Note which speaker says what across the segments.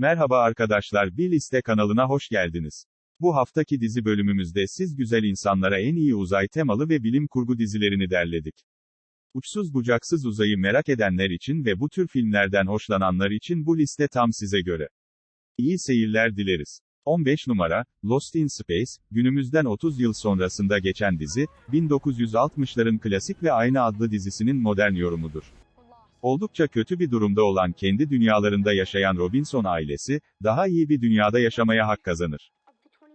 Speaker 1: Merhaba arkadaşlar, bir liste kanalına hoş geldiniz. Bu haftaki dizi bölümümüzde siz güzel insanlara en iyi uzay temalı ve bilim kurgu dizilerini derledik. Uçsuz bucaksız uzayı merak edenler için ve bu tür filmlerden hoşlananlar için bu liste tam size göre. İyi seyirler dileriz. 15 numara, Lost in Space, günümüzden 30 yıl sonrasında geçen dizi, 1960'ların klasik ve aynı adlı dizisinin modern yorumudur. Oldukça kötü bir durumda olan kendi dünyalarında yaşayan Robinson ailesi, daha iyi bir dünyada yaşamaya hak kazanır.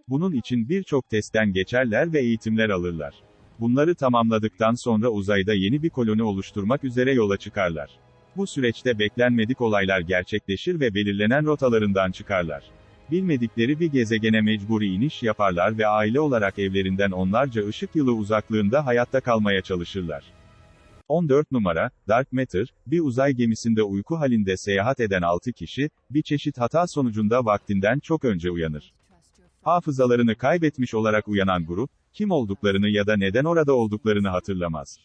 Speaker 1: Bunun için birçok testten geçerler ve eğitimler alırlar. Bunları tamamladıktan sonra uzayda yeni bir koloni oluşturmak üzere yola çıkarlar. Bu süreçte beklenmedik olaylar gerçekleşir ve belirlenen rotalarından çıkarlar. Bilmedikleri bir gezegene mecburi iniş yaparlar ve aile olarak evlerinden onlarca ışık yılı uzaklığında hayatta kalmaya çalışırlar. 14 numara, Dark Matter, bir uzay gemisinde uyku halinde seyahat eden 6 kişi, bir çeşit hata sonucunda vaktinden çok önce uyanır. Hafızalarını kaybetmiş olarak uyanan grup, kim olduklarını ya da neden orada olduklarını hatırlamaz.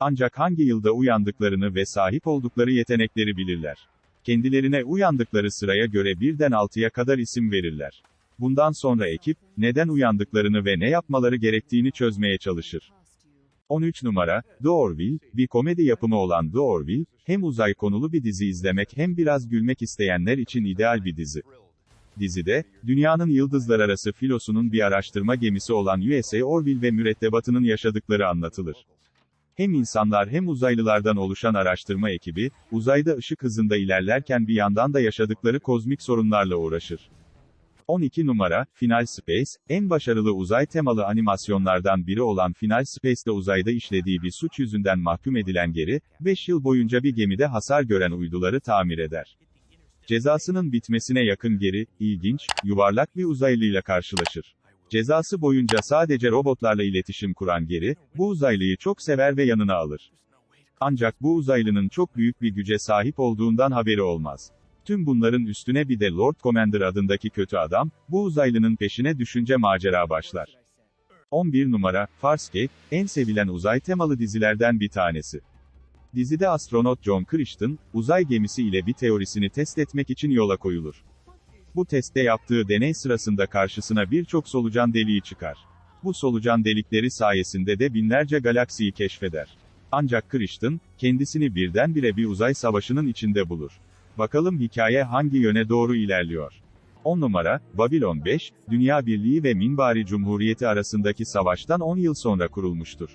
Speaker 1: Ancak hangi yılda uyandıklarını ve sahip oldukları yetenekleri bilirler. Kendilerine uyandıkları sıraya göre birden 6'ya kadar isim verirler. Bundan sonra ekip, neden uyandıklarını ve ne yapmaları gerektiğini çözmeye çalışır. 13 numara, The bir komedi yapımı olan The hem uzay konulu bir dizi izlemek hem biraz gülmek isteyenler için ideal bir dizi. Dizide, dünyanın yıldızlar arası filosunun bir araştırma gemisi olan USA Orville ve mürettebatının yaşadıkları anlatılır. Hem insanlar hem uzaylılardan oluşan araştırma ekibi, uzayda ışık hızında ilerlerken bir yandan da yaşadıkları kozmik sorunlarla uğraşır. 12 numara, Final Space, en başarılı uzay temalı animasyonlardan biri olan Final Space'de uzayda işlediği bir suç yüzünden mahkum edilen geri, 5 yıl boyunca bir gemide hasar gören uyduları tamir eder. Cezasının bitmesine yakın geri, ilginç, yuvarlak bir uzaylıyla karşılaşır. Cezası boyunca sadece robotlarla iletişim kuran geri, bu uzaylıyı çok sever ve yanına alır. Ancak bu uzaylının çok büyük bir güce sahip olduğundan haberi olmaz. Tüm bunların üstüne bir de Lord Commander adındaki kötü adam, bu uzaylının peşine düşünce macera başlar. 11 numara, Farscape, en sevilen uzay temalı dizilerden bir tanesi. Dizide astronot John Christian, uzay gemisi ile bir teorisini test etmek için yola koyulur. Bu testte yaptığı deney sırasında karşısına birçok solucan deliği çıkar. Bu solucan delikleri sayesinde de binlerce galaksiyi keşfeder. Ancak Christian, kendisini birdenbire bir uzay savaşının içinde bulur. Bakalım hikaye hangi yöne doğru ilerliyor? 10 numara, Babylon 5, Dünya Birliği ve Minbari Cumhuriyeti arasındaki savaştan 10 yıl sonra kurulmuştur.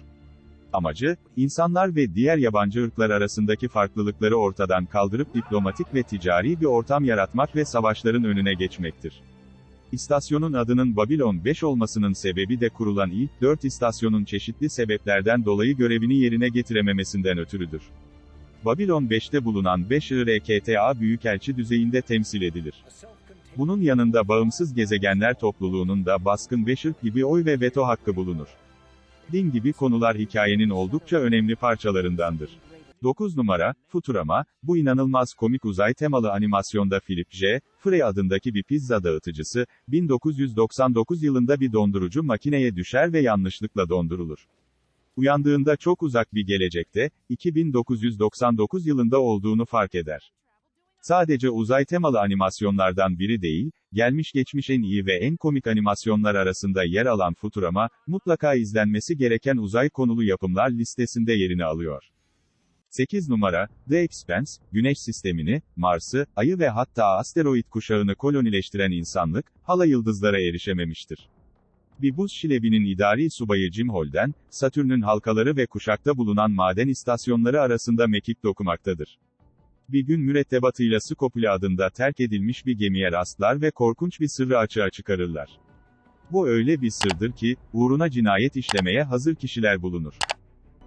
Speaker 1: Amacı, insanlar ve diğer yabancı ırklar arasındaki farklılıkları ortadan kaldırıp diplomatik ve ticari bir ortam yaratmak ve savaşların önüne geçmektir. İstasyonun adının Babylon 5 olmasının sebebi de kurulan ilk 4 istasyonun çeşitli sebeplerden dolayı görevini yerine getirememesinden ötürüdür. Babylon 5'te bulunan 5 IRKTA büyükelçi düzeyinde temsil edilir. Bunun yanında bağımsız gezegenler topluluğunun da baskın 5 ırk gibi oy ve veto hakkı bulunur. Din gibi konular hikayenin oldukça önemli parçalarındandır. 9 numara, Futurama, bu inanılmaz komik uzay temalı animasyonda Philip J. Frey adındaki bir pizza dağıtıcısı, 1999 yılında bir dondurucu makineye düşer ve yanlışlıkla dondurulur. Uyandığında çok uzak bir gelecekte, 2999 yılında olduğunu fark eder. Sadece uzay temalı animasyonlardan biri değil, gelmiş geçmiş en iyi ve en komik animasyonlar arasında yer alan Futurama, mutlaka izlenmesi gereken uzay konulu yapımlar listesinde yerini alıyor. 8 numara, The Expanse, Güneş sistemini, Mars'ı, Ay'ı ve hatta asteroid kuşağını kolonileştiren insanlık, hala yıldızlara erişememiştir. Bir buz şilebinin idari subayı Jim Holden, Satürn'ün halkaları ve kuşakta bulunan maden istasyonları arasında mekik dokumaktadır. Bir gün mürettebatıyla Skopule adında terk edilmiş bir gemiye rastlar ve korkunç bir sırrı açığa çıkarırlar. Bu öyle bir sırdır ki, uğruna cinayet işlemeye hazır kişiler bulunur.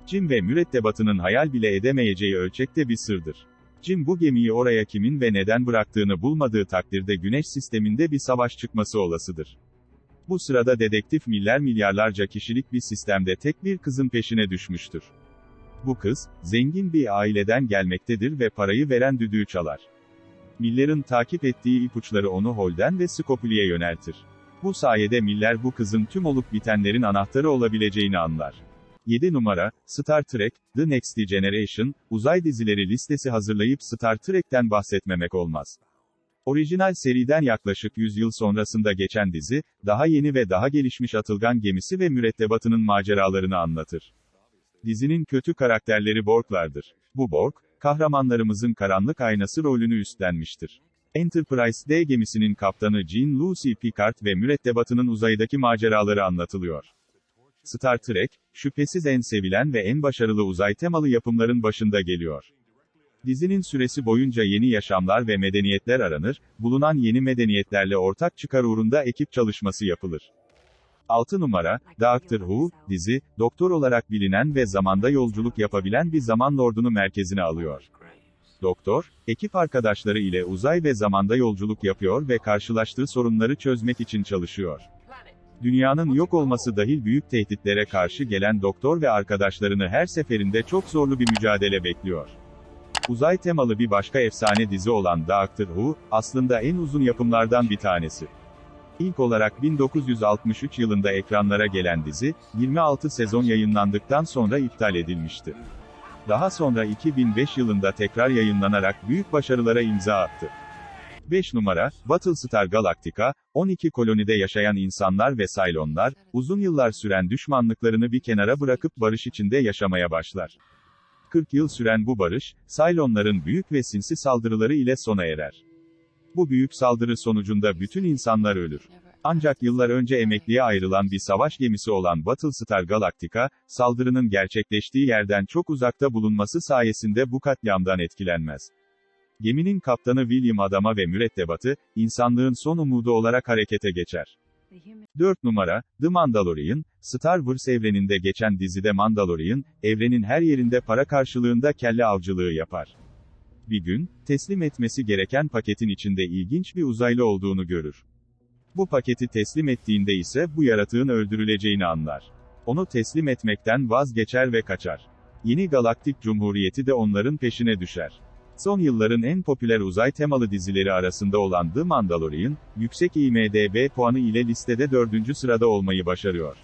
Speaker 1: Jim ve mürettebatının hayal bile edemeyeceği ölçekte bir sırdır. Jim bu gemiyi oraya kimin ve neden bıraktığını bulmadığı takdirde güneş sisteminde bir savaş çıkması olasıdır. Bu sırada dedektif milyar milyarlarca kişilik bir sistemde tek bir kızın peşine düşmüştür. Bu kız, zengin bir aileden gelmektedir ve parayı veren düdüğü çalar. Miller'ın takip ettiği ipuçları onu Holden ve Scopuli'ye yöneltir. Bu sayede Miller bu kızın tüm olup bitenlerin anahtarı olabileceğini anlar. 7 numara, Star Trek, The Next Generation, uzay dizileri listesi hazırlayıp Star Trek'ten bahsetmemek olmaz. Orijinal seriden yaklaşık 100 yıl sonrasında geçen dizi, daha yeni ve daha gelişmiş Atılgan gemisi ve mürettebatının maceralarını anlatır. Dizinin kötü karakterleri Borg'lardır. Bu Borg, kahramanlarımızın karanlık aynası rolünü üstlenmiştir. Enterprise D gemisinin kaptanı Jean-Luc Picard ve mürettebatının uzaydaki maceraları anlatılıyor. Star Trek, şüphesiz en sevilen ve en başarılı uzay temalı yapımların başında geliyor. Dizinin süresi boyunca yeni yaşamlar ve medeniyetler aranır, bulunan yeni medeniyetlerle ortak çıkar uğrunda ekip çalışması yapılır. 6 numara, Doctor Who, dizi, doktor olarak bilinen ve zamanda yolculuk yapabilen bir zaman lordunu merkezine alıyor. Doktor, ekip arkadaşları ile uzay ve zamanda yolculuk yapıyor ve karşılaştığı sorunları çözmek için çalışıyor. Dünyanın yok olması dahil büyük tehditlere karşı gelen doktor ve arkadaşlarını her seferinde çok zorlu bir mücadele bekliyor. Uzay temalı bir başka efsane dizi olan Doctor Who, aslında en uzun yapımlardan bir tanesi. İlk olarak 1963 yılında ekranlara gelen dizi, 26 sezon yayınlandıktan sonra iptal edilmişti. Daha sonra 2005 yılında tekrar yayınlanarak büyük başarılara imza attı. 5 numara, Battlestar Galactica, 12 kolonide yaşayan insanlar ve Cylonlar, uzun yıllar süren düşmanlıklarını bir kenara bırakıp barış içinde yaşamaya başlar. 40 yıl süren bu barış, Cylonların büyük ve sinsi saldırıları ile sona erer. Bu büyük saldırı sonucunda bütün insanlar ölür. Ancak yıllar önce emekliye ayrılan bir savaş gemisi olan Battlestar Galactica, saldırının gerçekleştiği yerden çok uzakta bulunması sayesinde bu katliamdan etkilenmez. Geminin kaptanı William Adama ve mürettebatı, insanlığın son umudu olarak harekete geçer. 4 numara, The Mandalorian, Star Wars evreninde geçen dizide Mandalorian, evrenin her yerinde para karşılığında kelle avcılığı yapar. Bir gün, teslim etmesi gereken paketin içinde ilginç bir uzaylı olduğunu görür. Bu paketi teslim ettiğinde ise bu yaratığın öldürüleceğini anlar. Onu teslim etmekten vazgeçer ve kaçar. Yeni Galaktik Cumhuriyeti de onların peşine düşer. Son yılların en popüler uzay temalı dizileri arasında olan The Mandalorian, yüksek IMDb puanı ile listede dördüncü sırada olmayı başarıyor.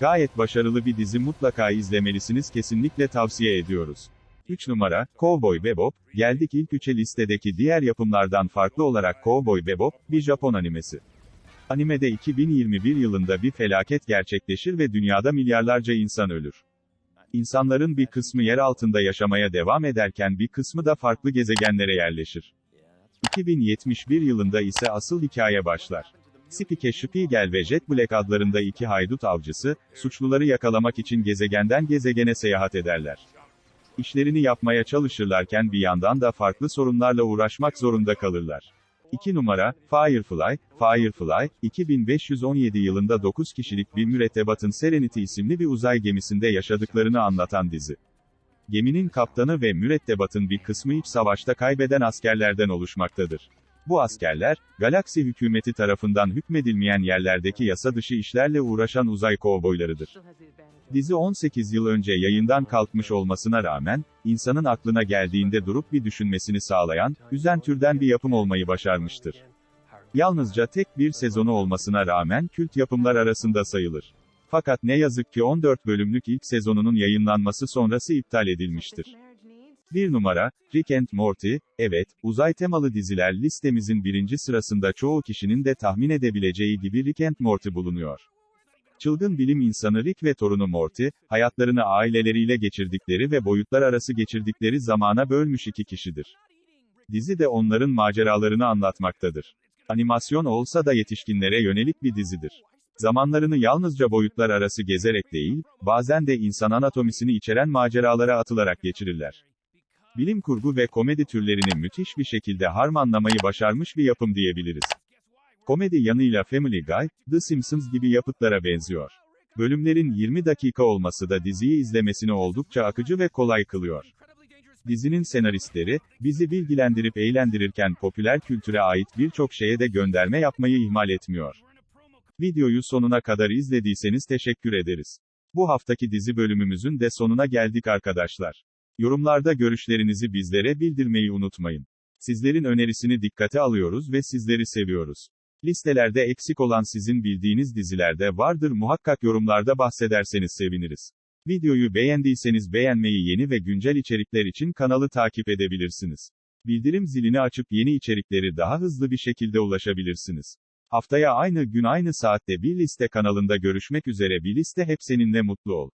Speaker 1: Gayet başarılı bir dizi mutlaka izlemelisiniz kesinlikle tavsiye ediyoruz. 3 numara, Cowboy Bebop, geldik ilk üçe listedeki diğer yapımlardan farklı olarak Cowboy Bebop, bir Japon animesi. Animede 2021 yılında bir felaket gerçekleşir ve dünyada milyarlarca insan ölür. İnsanların bir kısmı yer altında yaşamaya devam ederken bir kısmı da farklı gezegenlere yerleşir. 2071 yılında ise asıl hikaye başlar. Spike Spiegel ve Jet Black adlarında iki haydut avcısı, suçluları yakalamak için gezegenden gezegene seyahat ederler. İşlerini yapmaya çalışırlarken bir yandan da farklı sorunlarla uğraşmak zorunda kalırlar. 2 numara, Firefly, Firefly, 2517 yılında 9 kişilik bir mürettebatın Serenity isimli bir uzay gemisinde yaşadıklarını anlatan dizi. Geminin kaptanı ve mürettebatın bir kısmı iç savaşta kaybeden askerlerden oluşmaktadır. Bu askerler, galaksi hükümeti tarafından hükmedilmeyen yerlerdeki yasa dışı işlerle uğraşan uzay kovboylarıdır. Dizi 18 yıl önce yayından kalkmış olmasına rağmen, insanın aklına geldiğinde durup bir düşünmesini sağlayan, üzen türden bir yapım olmayı başarmıştır. Yalnızca tek bir sezonu olmasına rağmen kült yapımlar arasında sayılır. Fakat ne yazık ki 14 bölümlük ilk sezonunun yayınlanması sonrası iptal edilmiştir. 1 numara, Rick and Morty, evet, uzay temalı diziler listemizin birinci sırasında çoğu kişinin de tahmin edebileceği gibi Rick and Morty bulunuyor. Çılgın bilim insanı Rick ve torunu Morty, hayatlarını aileleriyle geçirdikleri ve boyutlar arası geçirdikleri zamana bölmüş iki kişidir. Dizi de onların maceralarını anlatmaktadır. Animasyon olsa da yetişkinlere yönelik bir dizidir. Zamanlarını yalnızca boyutlar arası gezerek değil, bazen de insan anatomisini içeren maceralara atılarak geçirirler. Bilim kurgu ve komedi türlerini müthiş bir şekilde harmanlamayı başarmış bir yapım diyebiliriz. Komedi yanıyla Family Guy, The Simpsons gibi yapıtlara benziyor. Bölümlerin 20 dakika olması da diziyi izlemesini oldukça akıcı ve kolay kılıyor. Dizinin senaristleri, bizi bilgilendirip eğlendirirken popüler kültüre ait birçok şeye de gönderme yapmayı ihmal etmiyor. Videoyu sonuna kadar izlediyseniz teşekkür ederiz. Bu haftaki dizi bölümümüzün de sonuna geldik arkadaşlar. Yorumlarda görüşlerinizi bizlere bildirmeyi unutmayın. Sizlerin önerisini dikkate alıyoruz ve sizleri seviyoruz. Listelerde eksik olan sizin bildiğiniz dizilerde vardır muhakkak yorumlarda bahsederseniz seviniriz. Videoyu beğendiyseniz beğenmeyi yeni ve güncel içerikler için kanalı takip edebilirsiniz. Bildirim zilini açıp yeni içerikleri daha hızlı bir şekilde ulaşabilirsiniz. Haftaya aynı gün aynı saatte bir liste kanalında görüşmek üzere bir liste hep seninle mutlu ol.